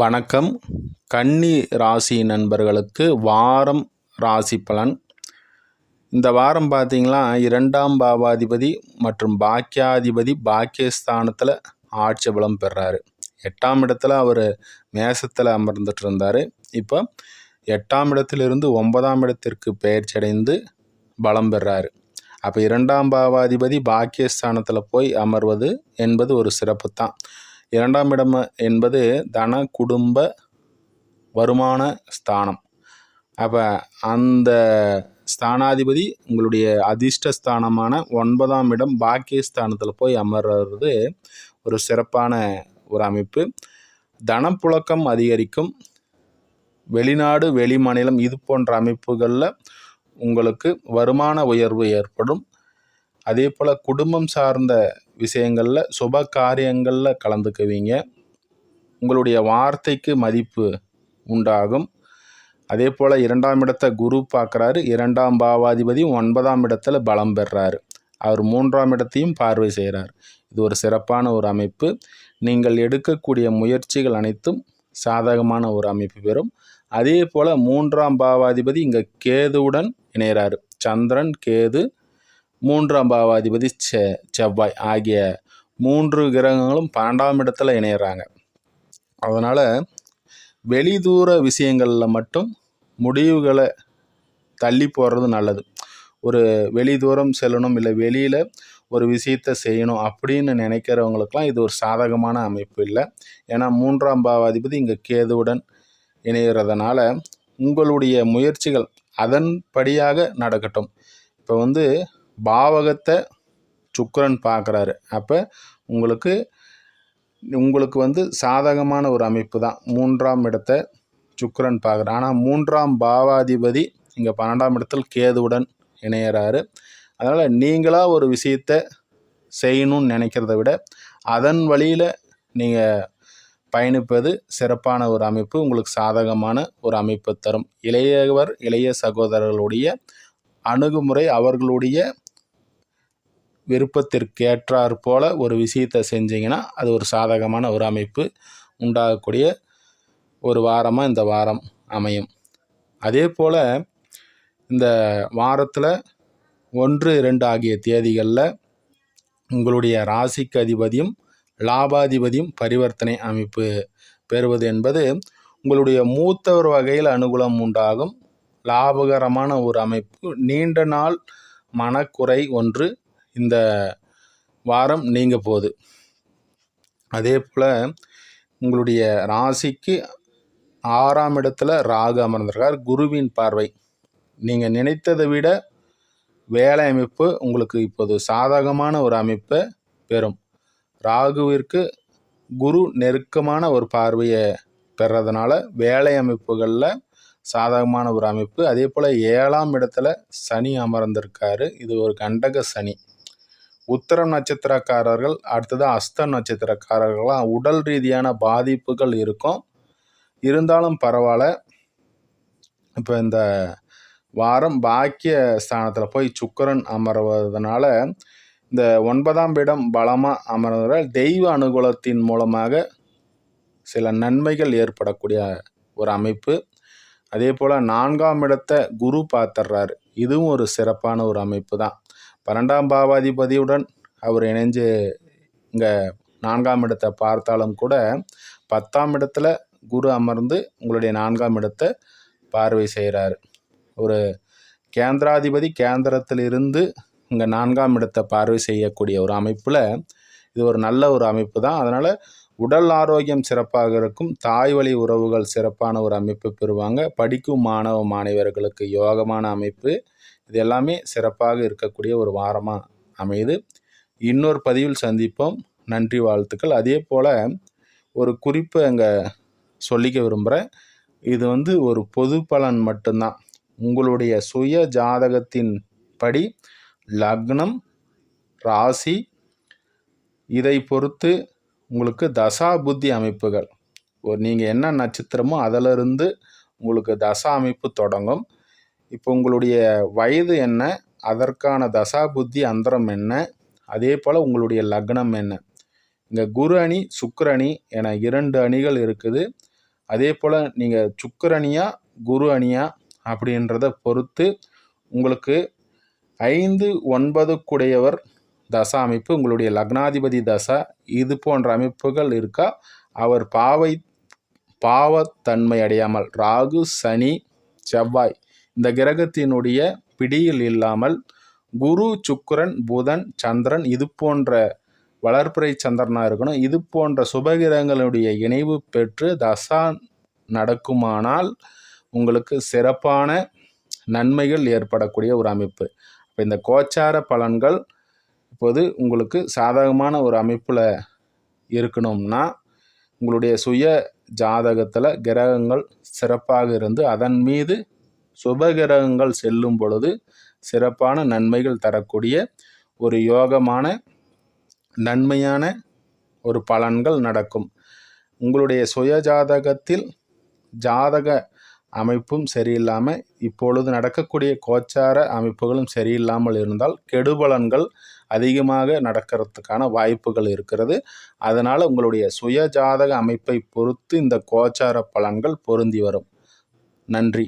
வணக்கம். கன்னி ராசி நண்பர்களுக்கு வாரம் ராசி பலன். இந்த வாரம் பார்த்திங்களா இரண்டாம் பாவாதிபதி மற்றும் பாக்கியாதிபதி பாக்கியஸ்தானத்தில் ஆட்சி பலம் பெறாரு. எட்டாம் இடத்துல அவர் மேசத்தில் அமர்ந்துட்டு இருந்தார் இப்போ எட்டாம் இடத்திலிருந்து ஒன்பதாம் இடத்திற்கு பெயர்ச்சடைந்து பலம் பெறாரு. அப்போ இரண்டாம் பாவாதிபதி பாக்கியஸ்தானத்தில் போய் அமர்வது என்பது ஒரு சிறப்பு தான் இரண்டாம் இடம் என்பது தன குடும்ப வருமான ஸ்தானம். அப்போ அந்த ஸ்தானாதிபதி உங்களுடைய அதிர்ஷ்ட ஸ்தானமான ஒன்பதாம் இடம் பாக்கியஸ்தானத்தில் போய் அமர்றது ஒரு சிறப்பான ஒரு அமைப்பு. தனப்புழக்கம் அதிகரிக்கும். வெளிநாடு வெளிமாநிலம் இது போன்ற அமைப்புகளில் உங்களுக்கு வருமான உயர்வு ஏற்படும். அதே போல் குடும்பம் சார்ந்த விஷயங்களில் சுப காரியங்களில் கலந்துக்குவீங்க. உங்களுடைய வார்த்தைக்கு மதிப்பு உண்டாகும். அதே போல் இரண்டாம் இடத்தை குரு பார்க்குறாரு. இரண்டாம் பாவாதிபதி ஒன்பதாம் இடத்துல பலம் பெறாரு. அவர் மூன்றாம் இடத்தையும் பார்வை செய்கிறார். இது ஒரு சிறப்பான ஒரு அமைப்பு. நீங்கள் எடுக்கக்கூடிய முயற்சிகள் அனைத்தும் சாதகமான ஒரு அமைப்பு பெறும். அதே போல் மூன்றாம் பாவாதிபதி இங்கே கேதுவுடன் இணைகிறார். சந்திரன் கேது மூன்றாம் பாவாதிபதி செ செவ்வாய் ஆகிய மூன்று கிரகங்களும் பன்னெண்டாம் இடத்துல இணையிறாங்க. அதனால் வெளிதூர விஷயங்களில் மட்டும் முடிவுகளை தள்ளி போடுறது நல்லது. ஒரு வெளி தூரம் செல்லணும் இல்லை வெளியில் ஒரு விஷயத்தை செய்யணும் அப்படின்னு நினைக்கிறவங்களுக்கெல்லாம் இது ஒரு சாதகமான அமைப்பு இல்லை. ஏன்னா மூன்றாம் பாவாதிபதி இங்கே கேதுவுடன் இணைகிறதுனால உங்களுடைய முயற்சிகள் அதன்படியாக நடக்கட்டும். இப்போ வந்து பாவகத்தை சுக்கரன் பார்க்குறாரு. அப்போ உங்களுக்கு உங்களுக்கு வந்து சாதகமான ஒரு அமைப்பு தான். மூன்றாம் இடத்தை சுக்கரன் பார்க்குறாரு. ஆனால் மூன்றாம் பாவாதிபதி இங்கே பன்னெண்டாம் இடத்தில் கேதுவுடன் இணையிறாரு. அதனால் நீங்களாக ஒரு விஷயத்தை செய்யணும்னு நினைக்கிறத விட அதன் வழியில் நீங்கள் பயணிப்பது சிறப்பான ஒரு அமைப்பு உங்களுக்கு சாதகமான ஒரு அமைப்பு தரும். இளையவர் இளைய சகோதரர்களுடைய அணுகுமுறை அவர்களுடைய விருப்பத்திற்கேற்றாற் போல ஒரு விஷயத்தை செஞ்சீங்கன்னா அது ஒரு சாதகமான ஒரு அமைப்பு உண்டாகக்கூடிய ஒரு வாரமாக இந்த வாரம் அமையும். அதே போல் இந்த வாரத்தில் ஒன்று இரண்டு ஆகிய தேதிகளில் உங்களுடைய ராசிக்கு அதிபதியும் லாபாதிபதியும் பரிவர்த்தனை அமைப்பு பெறுவது என்பது உங்களுடைய மூத்தவர் வகையில் அனுகூலம் உண்டாகும். லாபகரமான ஒரு அமைப்பு. நீண்ட நாள் மனக்குறை ஒன்று இந்த வாரம் நீங்க போகுது. அதே போல் உங்களுடைய ராசிக்கு ஆறாம் இடத்துல ராகு அமர்ந்திருக்கார். குருவின் பார்வை. நீங்கள் நினைத்ததை விட வேலை அமைப்பு உங்களுக்கு இப்போது சாதகமான ஒரு அமைப்பை பெறும். ராகுவிற்கு குரு நெருக்கமான ஒரு பார்வையை பெறதுனால வேலை அமைப்புகளில் சாதகமான ஒரு அமைப்பு. அதே போல் ஏழாம் இடத்துல சனி அமர்ந்திருக்காரு. இது ஒரு கண்டக சனி. உத்தரம் நட்சத்திரக்காரர்கள் அடுத்தது அஸ்த நட்சத்திரக்காரர்கள்லாம் உடல் ரீதியான பாதிப்புகள் இருக்கும். இருந்தாலும் பரவாயில்ல. இப்போ இந்த வாரம் பாக்கிய ஸ்தானத்தில் போய் சுக்கரன் அமர்வதனால இந்த ஒன்பதாம் இடம் பலமாக அமர்வதால் தெய்வ அனுகூலத்தின் மூலமாக சில நன்மைகள் ஏற்படக்கூடிய ஒரு அமைப்பு. அதே போல் நான்காம் இடத்தை குரு பார்த்துட்றாரு. இதுவும் ஒரு சிறப்பான ஒரு அமைப்பு தான். பன்னெண்டாம் பாவாதிபதியுடன் அவர் இணைஞ்சு இங்கே நான்காம் இடத்தை பார்த்தாலும் கூட பத்தாம் இடத்துல குரு அமர்ந்து உங்களுடைய நான்காம் இடத்தை பார்வை செய்கிறார் ஒரு கேந்திராதிபதி கேந்திரத்திலிருந்து இங்கே நான்காம் இடத்தை பார்வை செய்யக்கூடிய ஒரு அமைப்பில் இது ஒரு நல்ல ஒரு அமைப்பு தான். அதனால் உடல் ஆரோக்கியம் சிறப்பாக இருக்கும். தாய் வழி உறவுகள் சிறப்பான ஒரு அமைப்பு பெறுவாங்க. படிக்கும் மாணவ மாணவர்களுக்கு யோகமான அமைப்பு. இது எல்லாமே சிறப்பாக இருக்கக்கூடிய ஒரு வாரமாக அமையுது. இன்னொரு பதிவில் சந்திப்போம். நன்றி வாழ்த்துக்கள். அதே போல் ஒரு குறிப்பை அங்கே சொல்லிக்க விரும்புகிறேன் இது வந்து ஒரு பொது பலன் மட்டும்தான். உங்களுடைய சுய ஜாதகத்தின் படி லக்னம் ராசி இதை பொறுத்து உங்களுக்கு தசா புத்தி அமைப்புகள். ஒரு நீங்கள் என்ன நட்சத்திரமோ அதிலிருந்து உங்களுக்கு தசா அமைப்பு தொடங்கும். இப்போ உங்களுடைய வயது என்ன? அதற்கான தசா புத்தி அந்தரம் என்ன? அதே போல் உங்களுடைய லக்னம் என்ன? இங்கே குரு அணி சுக்கரணி என இரண்டு அணிகள் இருக்குது. அதே போல் நீங்கள் சுக்கரணியா குரு அணியா அப்படின்றத பொறுத்து உங்களுக்கு ஐந்து ஒன்பதுக்குடையவர் தசா அமைப்பு உங்களுடைய லக்னாதிபதி தசா இது போன்ற அமைப்புகள் இருக்கா? அவர் பாவை பாவத்தன்மை அடையாமல் ராகு சனி செவ்வாய் இந்த கிரகத்தினுடைய பிடியில் இல்லாமல் குரு சுக்கரன் புதன் சந்திரன் இது போன்ற வளர்ப்புரை சந்திரனாக இருக்கணும். இது போன்ற சுபகிரகங்களுடைய இணைவு பெற்று தசா நடக்குமானால் உங்களுக்கு சிறப்பான நன்மைகள் ஏற்படக்கூடிய ஒரு அமைப்பு. இப்போ இந்த கோச்சார பலன்கள் இப்போது உங்களுக்கு சாதகமான ஒரு அமைப்பில் இருக்கணும்னா உங்களுடைய சுய ஜாதகத்தில் கிரகங்கள் சிறப்பாக இருந்து அதன் மீது சுபகிரகங்கள் செல்லும் பொழுது சிறப்பான நன்மைகள் தரக்கூடிய ஒரு யோகமான நன்மையான ஒரு பலன்கள் நடக்கும். உங்களுடைய சுய ஜாதகத்தில் ஜாதக அமைப்பும் சரியில்லாமல் இப்பொழுது நடக்கக்கூடிய கோச்சார அமைப்புகளும் சரியில்லாமல் இருந்தால் கெடுபலன்கள் அதிகமாக நடக்கிறதுக்கான வாய்ப்புகள் இருக்கிறது. அதனால் உங்களுடைய சுயஜாதக அமைப்பை பொறுத்து இந்த கோச்சார பலன்கள் பொருந்தி வரும். நன்றி.